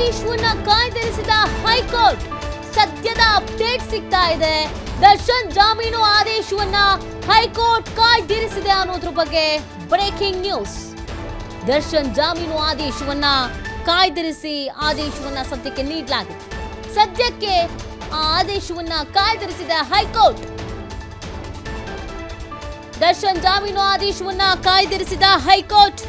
ಆದೇಶವನ್ನ ಕಾಯ್ದಿರಿಸಿದ ಹೈಕೋರ್ಟ್ ಸದ್ಯದ ಅಪ್ಡೇಟ್ ಸಿಗ್ತಾ ಇದೆ. ದರ್ಶನ್ ಜಾಮೀನು ಆದೇಶವನ್ನ ಹೈಕೋರ್ಟ್ ಕಾಯ್ದಿರಿಸಿದೆ ಅನ್ನೋದ್ರ ಬಗ್ಗೆ ಬ್ರೇಕಿಂಗ್ ನ್ಯೂಸ್. ದರ್ಶನ್ ಜಾಮೀನು ಆದೇಶವನ್ನ ಕಾಯ್ದಿರಿಸಿ ಆದೇಶವನ್ನ ಸದ್ಯಕ್ಕೆ ನೀಡಲಾಗಿದೆ. ಸದ್ಯಕ್ಕೆ ಆ ಆದೇಶವನ್ನ ಕಾಯ್ದಿರಿಸಿದ ಹೈಕೋರ್ಟ್. ದರ್ಶನ್ ಜಾಮೀನು ಆದೇಶವನ್ನ ಕಾಯ್ದಿರಿಸಿದ ಹೈಕೋರ್ಟ್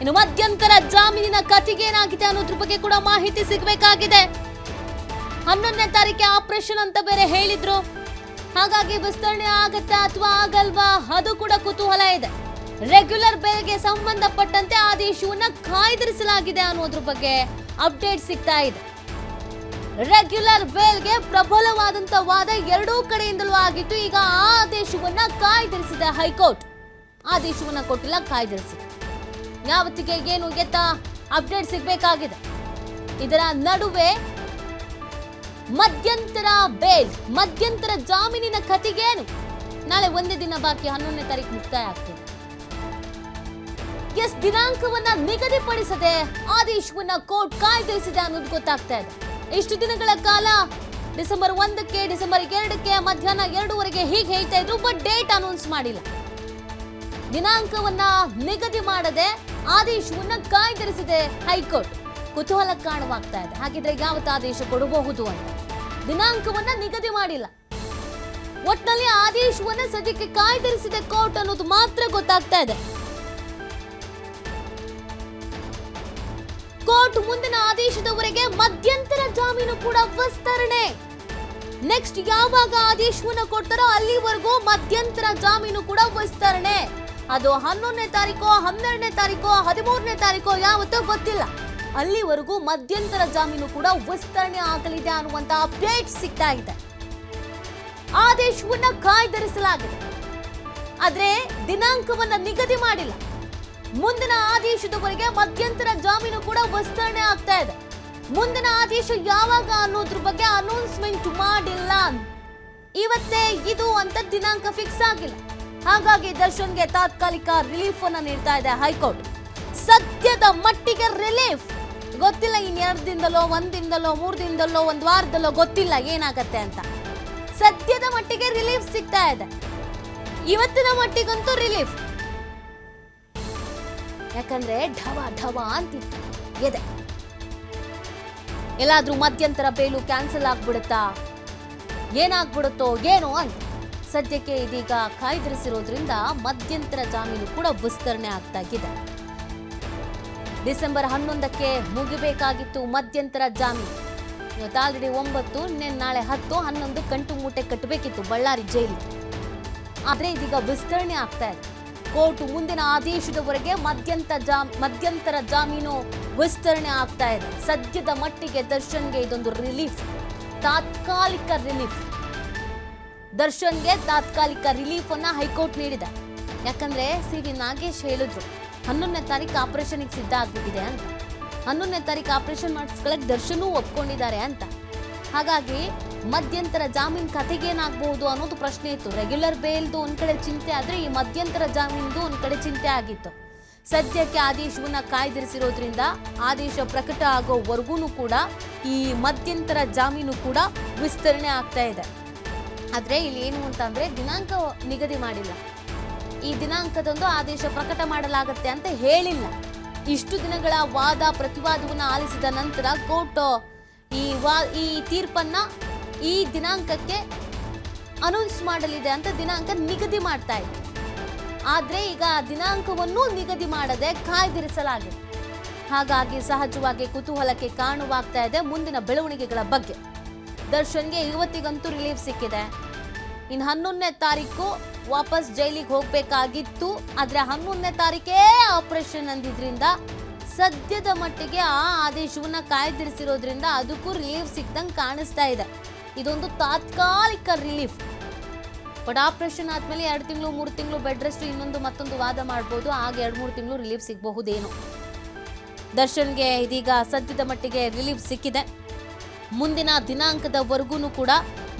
ಇನ್ನು ಮಧ್ಯಂತರ ಜಾಮೀನಿನ ಕಥೆಗೇನಾಗಿದೆ ಅನ್ನೋದ್ರ ಬಗ್ಗೆ ಕೂಡ ಮಾಹಿತಿ ಸಿಗಬೇಕಾಗಿದೆ. ಹನ್ನೊಂದನೇ ತಾರೀಕೆ ಆಪರೇಷನ್ ಅಂತ ಬೇರೆ ಹೇಳಿದ್ರು. ಹಾಗಾಗಿ ವಿಸ್ತರಣೆ ಆಗತ್ತಾ ಅಥವಾ ಆಗಲ್ವಾ ಅದು ಕೂಡ ಕುತೂಹಲ ಇದೆ. ರೆಗ್ಯುಲರ್ ಬೇಲ್ಗೆ ಸಂಬಂಧಪಟ್ಟಂತೆ ಆದೇಶವನ್ನ ಕಾಯ್ದಿರಿಸಲಾಗಿದೆ ಅನ್ನೋದ್ರ ಬಗ್ಗೆ ಅಪ್ಡೇಟ್ ಸಿಗ್ತಾ ಇದೆ. ರೆಗ್ಯುಲರ್ ಬೇಲ್ಗೆ ಪ್ರಬಲವಾದಂತ ವಾದ ಎರಡೂ ಕಡೆಯಿಂದಲೂ ಆಗಿತ್ತು. ಈಗ ಆ ಆದೇಶವನ್ನ ಕಾಯ್ದಿರಿಸಿದೆ ಹೈಕೋರ್ಟ್. ಆದೇಶವನ್ನ ಕೊಟ್ಟಿಲ್ಲ, ಕಾಯ್ದಿರಿಸಿದೆ. ಯಾವತ್ತಿಗೆ ಏನು ಎತ್ತ ಅಪ್ಡೇಟ್ ಸಿಗಬೇಕಾಗಿದೆ. ಇದರ ನಡುವೆ ಮಧ್ಯಂತರ ಬೇಲ್ ಮಧ್ಯಂತರ ಜಾಮೀನಿನ ಕತಿಗೇನು ನಾಳೆ ಒಂದೇ ದಿನ ಬಾಕಿ, ಹನ್ನೊಂದನೇ ತಾರೀಕು ಮುಕ್ತಾಯ ಆಗ್ತದೆ ಎಸ್, ದಿನಾಂಕವನ್ನ ನಿಗದಿಪಡಿಸದೆ ಆದೇಶವನ್ನ ಕೋರ್ಟ್ ಕಾಯ್ದಿರಿಸಿದೆ ಅನ್ನೋದು ಗೊತ್ತಾಗ್ತಾ ಇದೆ. ಇಷ್ಟು ದಿನಗಳ ಕಾಲ, ಡಿಸೆಂಬರ್ ಒಂದಕ್ಕೆ, ಡಿಸೆಂಬರ್ ಎರಡಕ್ಕೆ, ಮಧ್ಯಾಹ್ನ ಎರಡೂವರೆಗೆ ಹೀಗೆ ಹೇಳ್ತಾ ಇದ್ರು ಬಟ್ ಡೇಟ್ ಅನೌನ್ಸ್ ಮಾಡಿಲ್ಲ. ದಿನಾಂಕವನ್ನ ನಿಗದಿ ಮಾಡದೆ ಆದೇಶವನ್ನ ಕಾಯ್ದಿರಿಸಿದೆ ಹೈಕೋರ್ಟ್. ಕುತೂಹಲ ಕಾರಣವಾಗ್ತಾ ಇದೆ. ಹಾಗಿದ್ರೆ ಯಾವತ್ತು ಆದೇಶ ಕೊಡಬಹುದು ಅಂತ? ದಿನಾಂಕವನ್ನ ನಿಗದಿ ಮಾಡಿಲ್ಲ. ಒಟ್ನಲ್ಲಿ ಆದೇಶವನ್ನ ಸದ್ಯಕ್ಕೆ ಕಾಯ್ದಿರಿಸಿದೆ ಕೋರ್ಟ್ ಅನ್ನೋದು ಮಾತ್ರ ಗೊತ್ತಾಗ್ತಾ ಇದೆ. ಕೋರ್ಟ್ ಮುಂದಿನ ಆದೇಶದವರೆಗೆ ಮಧ್ಯಂತರ ಜಾಮೀನು ಕೂಡ ವಿಸ್ತರಣೆ. ನೆಕ್ಸ್ಟ್ ಯಾವಾಗ ಆದೇಶವನ್ನು ಕೊಡ್ತಾರೋ ಅಲ್ಲಿವರೆಗೂ ಮಧ್ಯಂತರ ಜಾಮೀನು ಕೂಡ ವಿಸ್ತರಣೆ. ಅದು ಹನ್ನೊಂದನೇ ತಾರೀಕೋ, ಹನ್ನೆರಡನೇ ತಾರೀಕೋ, ಹದಿಮೂರನೇ ತಾರೀಕೋ ಯಾವತ್ತೋ ಗೊತ್ತಿಲ್ಲ. ಅಲ್ಲಿವರೆಗೂ ಮಧ್ಯಂತರ ಜಾಮೀನು ಕೂಡ ವಿಸ್ತರಣೆ ಆಗಲಿದೆ ಅನ್ನುವಂತ ಅಪ್ಡೇಟ್ ಸಿಗ್ತಾ ಇದೆ. ಆದೇಶವನ್ನ ಕಾಯ್ದಿರಿಸಲಾಗಿದೆ. ಆದ್ರೆ ದಿನಾಂಕವನ್ನ ನಿಗದಿ ಮಾಡಿಲ್ಲ. ಮುಂದಿನ ಆದೇಶದವರೆಗೆ ಮಧ್ಯಂತರ ಜಾಮೀನು ಕೂಡ ವಿಸ್ತರಣೆ ಆಗ್ತಾ ಇದೆ. ಮುಂದಿನ ಆದೇಶ ಯಾವಾಗ ಅನ್ನೋದ್ರ ಬಗ್ಗೆ ಅನೌನ್ಸ್ಮೆಂಟ್ ಮಾಡಿಲ್ಲ. ಇವತ್ತೇ ಇದು ಅಂತ ದಿನಾಂಕ ಫಿಕ್ಸ್ ಆಗಿಲ್ಲ. ಹಾಗಾಗಿ ದರ್ಶನ್ಗೆ ತಾತ್ಕಾಲಿಕ ರಿಲೀಫ್ ಅನ್ನ ನೀಡ್ತಾ ಇದೆ ಹೈಕೋರ್ಟ್. ಸದ್ಯದ ಮಟ್ಟಿಗೆ ರಿಲೀಫ್. ಗೊತ್ತಿಲ್ಲ ಇನ್ ಎರಡು ದಿನದಲ್ಲೋ, ಒಂದ್ ದಿನದಲ್ಲೋ, ಮೂರ್ ದಿನದಲ್ಲೋ, ಒಂದ್ ವಾರದಲ್ಲೋ ಗೊತ್ತಿಲ್ಲ ಏನಾಗತ್ತೆ ಅಂತ. ಸದ್ಯದ ಮಟ್ಟಿಗೆ ರಿಲೀಫ್ ಸಿಗ್ತಾ ಇದೆ. ಇವತ್ತಿನ ಮಟ್ಟಿಗಂತೂ ರಿಲೀಫ್. ಯಾಕಂದ್ರೆ ಢವ ಢವ ಅಂತಿತ್ತು. ಎದೆ. ಎಲ್ಲಾದ್ರೂ ಮಧ್ಯಂತರ ಬೇಲು ಕ್ಯಾನ್ಸಲ್ ಆಗ್ಬಿಡುತ್ತಾ? ಏನಾಗ್ಬಿಡುತ್ತೋ, ಏನೋ ಅಂತ. ಸದ್ಯಕ್ಕೆ ಇದೀಗ ಕಾಯ್ದಿರಿಸಿರೋದ್ರಿಂದ ಮಧ್ಯಂತರ ಜಾಮೀನು ಕೂಡ ವಿಸ್ತರಣೆ ಆಗ್ತಾ ಇದೆ. ಡಿಸೆಂಬರ್ ಹನ್ನೊಂದಕ್ಕೆ ಮುಗಿಬೇಕಾಗಿತ್ತು ಮಧ್ಯಂತರ ಜಾಮೀನು. ಇವತ್ತು ಆಲ್ರೆಡಿ ಒಂಬತ್ತು, ನಿನ್ನೆ ನಾಳೆ ಹತ್ತು, ಹನ್ನೊಂದು ಕಂಟು ಮೂಟೆ ಕಟ್ಟಬೇಕಿತ್ತು ಬಳ್ಳಾರಿ ಜೈಲು ಆದ್ರೆ ಇದೀಗ ವಿಸ್ತರಣೆ ಆಗ್ತಾ ಇದೆ. ಕೋರ್ಟ್ ಮುಂದಿನ ಆದೇಶದವರೆಗೆ ಮಧ್ಯಂತರ ಜಾಮ್, ಮಧ್ಯಂತರ ಜಾಮೀನು ವಿಸ್ತರಣೆ ಆಗ್ತಾ ಇದೆ. ಸದ್ಯದ ಮಟ್ಟಿಗೆ ದರ್ಶನ್ಗೆ ಇದೊಂದು ರಿಲೀಫ್, ತಾತ್ಕಾಲಿಕ ರಿಲೀಫ್. ದರ್ಶನ್ಗೆ ತಾತ್ಕಾಲಿಕ ರಿಲೀಫ್ ಅನ್ನ ಹೈಕೋರ್ಟ್ ನೀಡಿದೆ. ಯಾಕಂದ್ರೆ ಸಿ ವಿ ನಾಗೇಶ್ ಹೇಳಿದ್ರು, ಹನ್ನೊಂದನೇ ತಾರೀಕು ಆಪರೇಷನ್ಗೆ ಸಿದ್ಧ ಆಗ್ಬಿಟ್ಟಿದೆ ಅಂತ. ಹನ್ನೊಂದನೇ ತಾರೀಕು ಆಪರೇಷನ್ ಮಾಡಿಸ್ಕೊಳಕ್ ದರ್ಶನೂ ಒಪ್ಕೊಂಡಿದ್ದಾರೆ ಅಂತ. ಹಾಗಾಗಿ ಮಧ್ಯಂತರ ಜಾಮೀನ್ ಕತೆಗೇನಾಗಬಹುದು ಅನ್ನೋದು ಪ್ರಶ್ನೆ ಇತ್ತು. ರೆಗ್ಯುಲರ್ ಬೇಲ್ದು ಒಂದ್ ಕಡೆ ಚಿಂತೆ ಆದ್ರೆ ಈ ಮಧ್ಯಂತರ ಜಾಮೀನ್ದು ಒಂದ್ ಕಡೆ ಚಿಂತೆ ಆಗಿತ್ತು. ಸದ್ಯಕ್ಕೆ ಆದೇಶವನ್ನ ಕಾಯ್ದಿರಿಸಿರೋದ್ರಿಂದ ಆದೇಶ ಪ್ರಕಟ ಆಗೋವರೆಗೂ ಕೂಡ ಈ ಮಧ್ಯಂತರ ಜಾಮೀನು ಕೂಡ ವಿಸ್ತರಣೆ ಆಗ್ತಾ ಇದೆ. ಆದ್ರೆ ಇಲ್ಲಿ ಏನು ಅಂತಂದ್ರೆ ದಿನಾಂಕ ನಿಗದಿ ಮಾಡಿಲ್ಲ. ಈ ದಿನಾಂಕದಂದು ಆದೇಶ ಪ್ರಕಟ ಮಾಡಲಾಗುತ್ತೆ ಅಂತ ಹೇಳಿಲ್ಲ. ಇಷ್ಟು ದಿನಗಳ ವಾದ ಪ್ರತಿವಾದವನ್ನು ಆಲಿಸಿದ ನಂತರ ಕೋರ್ಟ್ ಈ ವಾ ಈ ತೀರ್ಪನ್ನ ಈ ದಿನಾಂಕಕ್ಕೆ ಅನೌನ್ಸ್ ಮಾಡಲಿದೆ ಅಂತ ದಿನಾಂಕ ನಿಗದಿ ಮಾಡ್ತಾ ಇದೆ. ಆದರೆ ಈಗ ದಿನಾಂಕವನ್ನು ನಿಗದಿ ಮಾಡದೆ ಕಾಯ್ದಿರಿಸಲಾಗಿದೆ. ಹಾಗಾಗಿ ಸಹಜವಾಗಿ ಕುತೂಹಲಕ್ಕೆ ಕಾರಣವಾಗ್ತಾ ಇದೆ ಮುಂದಿನ ಬೆಳವಣಿಗೆಗಳ ಬಗ್ಗೆ. ದರ್ಶನ್ಗೆ ಇವತ್ತಿಗಂತೂ ರಿಲೀಫ್ ಸಿಕ್ಕಿದೆ. ಇನ್ನು ಹನ್ನೊಂದನೇ ತಾರೀಕು ವಾಪಸ್ ಜೈಲಿಗೆ ಹೋಗ್ಬೇಕಾಗಿತ್ತು. ಆದ್ರೆ ಹನ್ನೊಂದನೇ ತಾರೀಕೇ ಆಪರೇಷನ್ ಅಂದಿದ್ರಿಂದ ಸದ್ಯದ ಮಟ್ಟಿಗೆ ಆ ಆದೇಶವನ್ನ ಕಾಯ್ದಿರಿಸಿರೋದ್ರಿಂದ ಅದಕ್ಕೂ ರಿಲೀಫ್ ಸಿಕ್ದಂಗೆ ಕಾಣಿಸ್ತಾ ಇದೆ. ಇದೊಂದು ತಾತ್ಕಾಲಿಕ ರಿಲೀಫ್ ಬಟ್ ಆಪರೇಷನ್ ಆದ್ಮೇಲೆ ಎರಡು ತಿಂಗಳು, ಮೂರು ತಿಂಗಳು ಬೆಡ್ ರೆಸ್ಟ್ ಇನ್ನೊಂದು ಮತ್ತೊಂದು ವಾದ ಮಾಡ್ಬೋದು. ಆಗ ಎರಡು, ಮೂರು ತಿಂಗಳು ರಿಲೀಫ್ ಸಿಗಬಹುದೇನು. ದರ್ಶನ್ಗೆ ಇದೀಗ ಸದ್ಯದ ಮಟ್ಟಿಗೆ ರಿಲೀಫ್ ಸಿಕ್ಕಿದೆ. ಮುಂದಿನ ದಿನಾಂಕದವರೆಗೂ ಕೂಡ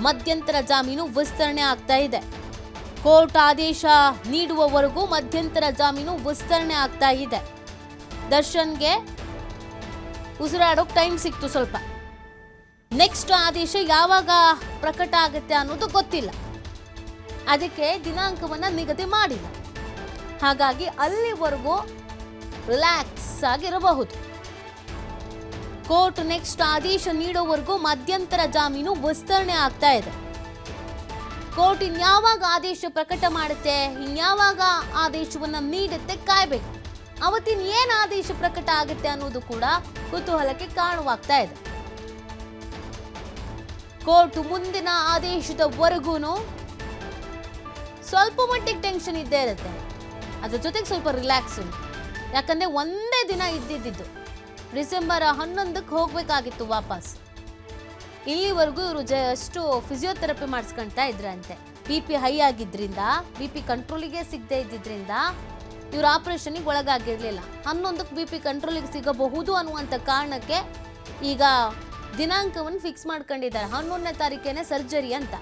ಮಧ್ಯಂತರ ಜಾಮೀನು ವಿಸ್ತರಣೆ ಆಗ್ತಾ ಇದೆ. ಕೋರ್ಟ್ ಆದೇಶ ನೀಡುವವರೆಗೂ ಮಧ್ಯಂತರ ಜಾಮೀನು ವಿಸ್ತರಣೆ ಆಗ್ತಾ ಇದೆ. ದರ್ಶನ್ಗೆ ಉಸಿರಾಡೋಕೆ ಟೈಮ್ ಸಿಕ್ತು ಸ್ವಲ್ಪ. ನೆಕ್ಸ್ಟ್ ಆದೇಶ ಯಾವಾಗ ಪ್ರಕಟ ಆಗುತ್ತೆ ಅನ್ನೋದು ಗೊತ್ತಿಲ್ಲ. ಅದಕ್ಕೆ ದಿನಾಂಕವನ್ನು ನಿಗದಿ ಮಾಡಿಲ್ಲ. ಹಾಗಾಗಿ ಅಲ್ಲಿವರೆಗೂ ರಿಲ್ಯಾಕ್ಸ್ ಆಗಿರಬಹುದು. ಕೋರ್ಟ್ ನೆಕ್ಸ್ಟ್ ಆದೇಶ ನೀಡೋವರೆಗೂ ಮಧ್ಯಂತರ ಜಾಮೀನು ವಿಸ್ತರಣೆ ಆಗ್ತಾ ಇದೆ. ಕೋರ್ಟ್ ಇನ್ಯಾವಾಗ ಆದೇಶ ಪ್ರಕಟ ಮಾಡುತ್ತೆ, ಇನ್ಯಾವಾಗ ಆದೇಶವನ್ನ ನೀಡುತ್ತೆ ಕಾಯ್ಬೇಕು. ಅವತ್ತಿನ ಏನ್ ಆದೇಶ ಪ್ರಕಟ ಆಗುತ್ತೆ ಅನ್ನೋದು ಕೂಡ ಕುತೂಹಲಕ್ಕೆ ಕಾರಣವಾಗ್ತಾ ಇದೆ. ಕೋರ್ಟ್ ಮುಂದಿನ ಆದೇಶದವರೆಗೂ ಸ್ವಲ್ಪ ಮಟ್ಟಿಗೆ ಟೆನ್ಷನ್ ಇದ್ದೇ ಇರುತ್ತೆ. ಅದ್ರ ಜೊತೆಗೆ ಸ್ವಲ್ಪ ರಿಲ್ಯಾಕ್ಸ್ ಯಾಕಂದ್ರೆ ಒಂದೇ ದಿನ ಇದ್ದಿದ್ದು. ಡಿಸೆಂಬರ್ ಹನ್ನೊಂದಕ್ಕೆ ಹೋಗಬೇಕಾಗಿತ್ತು ವಾಪಸ್. ಇಲ್ಲಿವರೆಗೂ ಇವರು ಜಸ್ಟ್ ಫಿಸಿಯೋಥೆರಪಿ ಮಾಡಿಸ್ಕೊಳ್ತಾ ಇದ್ರಂತೆ. ಬಿ ಪಿ ಹೈ ಆಗಿದ್ದರಿಂದ ಬಿ ಪಿ ಕಂಟ್ರೋಲಿಗೆ ಸಿಗದೆ ಇದ್ದಿದ್ದರಿಂದ ಇವರು ಆಪ್ರೇಷನಿಗೆ ಒಳಗಾಗಿರಲಿಲ್ಲ. ಹನ್ನೊಂದಕ್ಕೆ ಬಿ ಪಿ ಕಂಟ್ರೋಲಿಗೆ ಸಿಗಬಹುದು ಅನ್ನುವಂಥ ಕಾರಣಕ್ಕೆ ಈಗ ದಿನಾಂಕವನ್ನು ಫಿಕ್ಸ್ ಮಾಡ್ಕೊಂಡಿದ್ದಾರೆ. ಹನ್ನೊಂದನೇ ತಾರೀಕೇನೆ ಸರ್ಜರಿ ಅಂತ.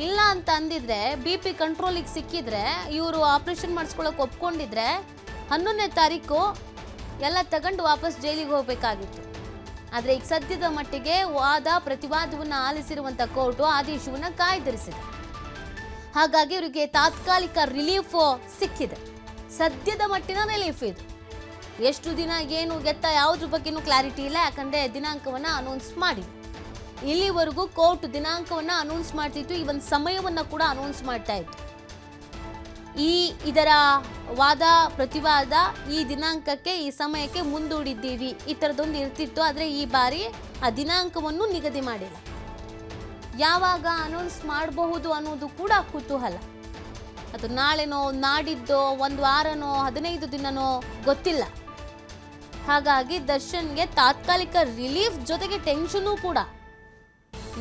ಇಲ್ಲ ಅಂತ ಅಂದಿದ್ರೆ ಬಿ ಪಿ ಕಂಟ್ರೋಲಿಗೆ ಸಿಕ್ಕಿದ್ರೆ, ಇವರು ಆಪರೇಷನ್ ಮಾಡಿಸ್ಕೊಳಕ್ಕೆ ಒಪ್ಕೊಂಡಿದ್ರೆ, ಹನ್ನೊಂದನೇ ತಾರೀಕು ಎಲ್ಲ ತಗೊಂಡು ವಾಪಸ್ ಜೈಲಿಗೆ ಹೋಗಬೇಕಾಗಿತ್ತು. ಆದರೆ ಈಗ ಸದ್ಯದ ಮಟ್ಟಿಗೆ ವಾದ, ಪ್ರತಿವಾದವನ್ನು ಆಲಿಸಿರುವಂಥ ಕೋರ್ಟು ಆದೇಶವನ್ನು ಕಾಯ್ದಿರಿಸಿದೆ. ಹಾಗಾಗಿ ಇವರಿಗೆ ತಾತ್ಕಾಲಿಕ ರಿಲೀಫ್ ಸಿಕ್ಕಿದೆ. ಸದ್ಯದ ಮಟ್ಟಿನ ರಿಲೀಫ್ ಇದು. ಎಷ್ಟು ದಿನ ಏನು ಎತ್ತ ಯಾವುದ್ರ ಬಗ್ಗೆನೂ ಕ್ಲಾರಿಟಿ ಇಲ್ಲ, ಯಾಕಂದ್ರೆ ದಿನಾಂಕವನ್ನ ಅನೌನ್ಸ್ ಮಾಡಿ ಇಲ್ಲಿವರೆಗೂ ಕೋರ್ಟ್ ದಿನಾಂಕವನ್ನ ಅನೌನ್ಸ್ ಮಾಡ್ತಿತ್ತು ಈ ಒಂದು ಸಮಯವನ್ನ ಕೂಡ ಅನೌನ್ಸ್ ಮಾಡ್ತಾ ಇತ್ತು. ಈ ಇದರ ವಾದ, ಪ್ರತಿವಾದ ಈ ದಿನಾಂಕಕ್ಕೆ, ಈ ಸಮಯಕ್ಕೆ ಮುಂದೂಡಿದ್ದೀವಿ. ಈ ಥರದೊಂದು ಇರ್ತಿತ್ತು, ಆದರೆ ಈ ಬಾರಿ ಆ ದಿನಾಂಕವನ್ನು ನಿಗದಿ ಮಾಡಿಲ್ಲ. ಯಾವಾಗ ಅನೌನ್ಸ್ ಮಾಡಬಹುದು ಅನ್ನೋದು ಕೂಡ ಕುತೂಹಲ. ಅದು ನಾಳೆನೋ, ನಾಡಿದ್ದೋ, ಒಂದು ವಾರನೋ, ಹದಿನೈದು ದಿನನೋ ಗೊತ್ತಿಲ್ಲ. ಹಾಗಾಗಿ ದರ್ಶನ್ಗೆ ತಾತ್ಕಾಲಿಕ ರಿಲೀಫ್ ಜೊತೆಗೆ ಟೆನ್ಷನು ಕೂಡ.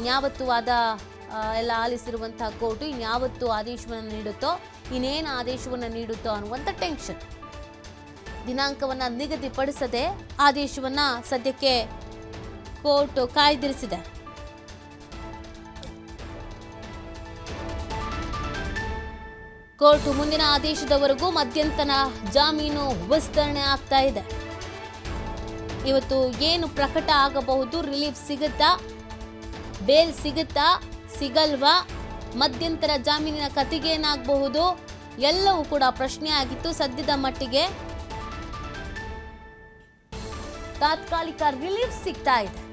ಯಾವತ್ತು ವಾದ ಎಲ್ಲ ಆಲಿಸಿರುವಂತಹ ಕೋರ್ಟು ಇನ್ಯಾವತ್ತು ಆದೇಶವನ್ನು ನೀಡುತ್ತೋ, ಇನ್ನೇನು ಆದೇಶವನ್ನು ನೀಡುತ್ತೋ ಅನ್ನುವಂಥ ಟೆನ್ಷನ್ ದಿನಾಂಕವನ್ನು ನಿಗದಿಪಡಿಸದೆ ಆದೇಶವನ್ನು ಸದ್ಯಕ್ಕೆ ಕೋರ್ಟ್ ಕಾಯ್ದಿರಿಸಿದೆ. ಕೋರ್ಟ್ ಮುಂದಿನ ಆದೇಶದವರೆಗೂ ಮಧ್ಯಂತರ ಜಾಮೀನು ವಿಸ್ತರಣೆ ಆಗ್ತಾ ಇದೆ. ಇವತ್ತು ಏನು ಪ್ರಕಟ ಆಗಬಹುದು, ರಿಲೀಫ್ ಸಿಗುತ್ತಾ, ಬೇಲ್ ಸಿಗುತ್ತಾ ಸಿಗಲ್ವಾ? ಮಧ್ಯಂತರ ಜಾಮೀನಿನ ಕತಿಗೇನಾಗಬಹುದು? ಎಲ್ಲವೂ ಕೂಡ ಪ್ರಶ್ನೆ ಆಗಿತ್ತು ಸದ್ಯದ ಮಟ್ಟಿಗೆ. ತಾತ್ಕಾಲಿಕ ರಿಲೀಫ್ ಸಿಗ್ತಾ ಇದೆ.